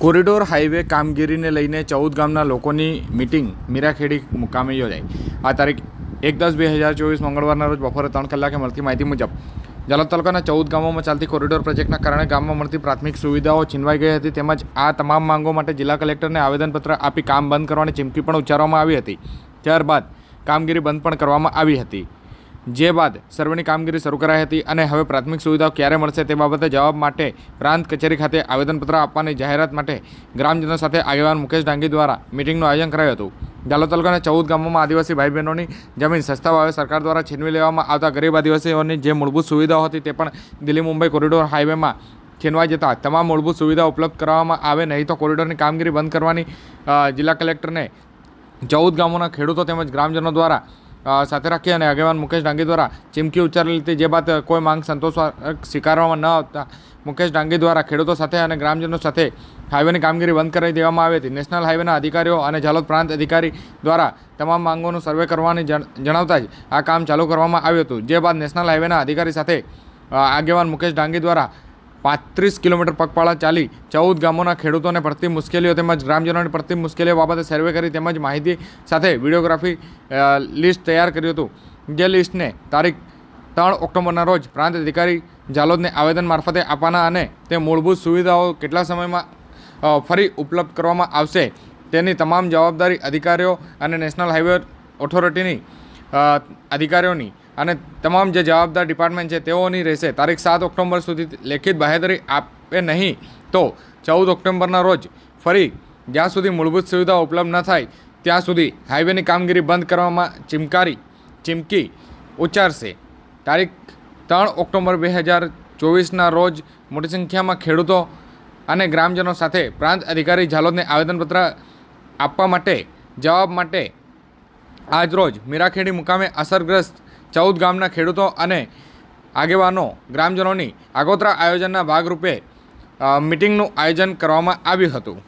Corridor highway કામગીરીને લઈને ચૌદ ગામના લોકોની મિટિંગ મીરાખેડી મુકામે યોજાઈ. આ તારીખ એક દસ બે હજાર ચોવીસ મંગળવારના રોજ બપોરે ત્રણ કલાકે મળતી માહિતી મુજબ, જાલોદ તાલુકાના ચૌદ ગામોમાં ચાલતી કોરિડોર પ્રોજેક્ટના કારણે ગામમાં મળતી પ્રાથમિક સુવિધાઓ છીનવાઈ ગઈ હતી તેમજ આ તમામ માંગો માટે જિલ્લા કલેક્ટરને આવેદનપત્ર આપી કામ બંધ કરવાની ચીમકી પણ ઉચ્ચારવામાં આવી હતી. ત્યારબાદ કામગીરી બંધ પણ કરવામાં આવી હતી. જે બાદ સર્વેની કામગીરી શરૂ કરાઈ હતી અને હવે પ્રાથમિક સુવિધાઓ ક્યારે મળશે તે બાબતે જવાબ માટે પ્રાંત કચેરી ખાતે આવેદનપત્ર આપવાની જાહેરાત માટે ગ્રામજનો સાથે આગેવાન મુકેશ ડાંગી દ્વારા મિટિંગનું આયોજન કરાયું હતું. દાલોદ તાલુકાના ચૌદ ગામોમાં આદિવાસી ભાઈ બહેનોની જમીન સસ્તા ભાવે સરકાર દ્વારા છીનવી લેવામાં આવતા ગરીબ આદિવાસીઓની જે મૂળભૂત સુવિધાઓ હતી તે પણ દિલ્હી મુંબઈ કોરિડોર હાઈવેમાં છીનવા જતા તમામ મૂળભૂત સુવિધા ઉપલબ્ધ કરવામાં આવે નહીં તો કોરિડોરની કામગીરી બંધ કરવાની જિલ્લા કલેક્ટરને ચૌદ ગામોના ખેડૂતો તેમજ ગ્રામજનો દ્વારા સાથે રાખી અને આગેવાન મુકેશ ડાંગી દ્વારા ચીમકી ઉચ્ચારેલી હતી. જે બાદ કોઈ માંગ સંતોષવા સ્વીકારવામાં ન આવતા મુકેશ ડાંગી દ્વારા ખેડૂતો સાથે અને ગ્રામજનો સાથે હાઈવેની કામગીરી બંધ કરાવી દેવામાં આવી હતી. નેશનલ હાઈવેના અધિકારીઓ અને ઝાલોદ પ્રાંત અધિકારી દ્વારા તમામ માંગોનું સર્વે કરવાની જણ- જણાવતા જ આ કામ ચાલુ કરવામાં આવ્યું હતું. જે બાદ નેશનલ હાઈવેના અધિકારી સાથે આગેવાન મુકેશ ડાંગી દ્વારા પાંત્રીસ કિલોમીટર પગપાળા ચાલી ચૌદ ગામોના ખેડૂતોને પડતી મુશ્કેલીઓ તેમજ ગ્રામજનોને પડતી મુશ્કેલીઓ બાબતે સર્વે કરી તેમજ માહિતી સાથે વિડીયોગ્રાફી લિસ્ટ તૈયાર કર્યું હતું. જે લિસ્ટને તારીખ ત્રણ ઓક્ટોબરના રોજ પ્રાંત અધિકારી ઝાલોદને આવેદન મારફતે આપવાના અને તે મૂળભૂત સુવિધાઓ કેટલા સમયમાં ફરી ઉપલબ્ધ કરવામાં આવશે તેની તમામ જવાબદારી અધિકારીઓ અને નેશનલ હાઈવે ઓથોરિટીની અધિકારીઓની અને તમામ જે જવાબદાર ડિપાર્ટમેન્ટ છે તેઓની રહેશે. તારીખ સાત ઓક્ટોબર સુધી લેખિત બાહેધરી આપે નહીં. તો ચૌદ ઓક્ટોબરના રોજ ફરી જ્યાં સુધી મૂળભૂત સુવિધા ઉપલબ્ધ ન થાય, ત્યાં સુધી હાઈવેની કામગીરી બંધ કરવામાં ચીમકારી, ચીમકી ઉચ્ચારશે. તારીખ ત્રણ ઓક્ટોબર બે હજાર ચોવીસના રોજ મોટી સંખ્યામાં ખેડૂતો અને ગ્રામજનો સાથે પ્રાંત અધિકારી ઝાલોદને આવેદનપત્ર આપવા માટે, જવાબ માટે આજરોજ મીરાખેડી મુકામે અસરગ્રસ્ત ચૌદ ગામના ખેડૂતો અને આગેવાનો ગ્રામજનોની આગોતરા આયોજનના ભાગરૂપે મિટિંગનું આયોજન કરવામાં આવ્યું હતું.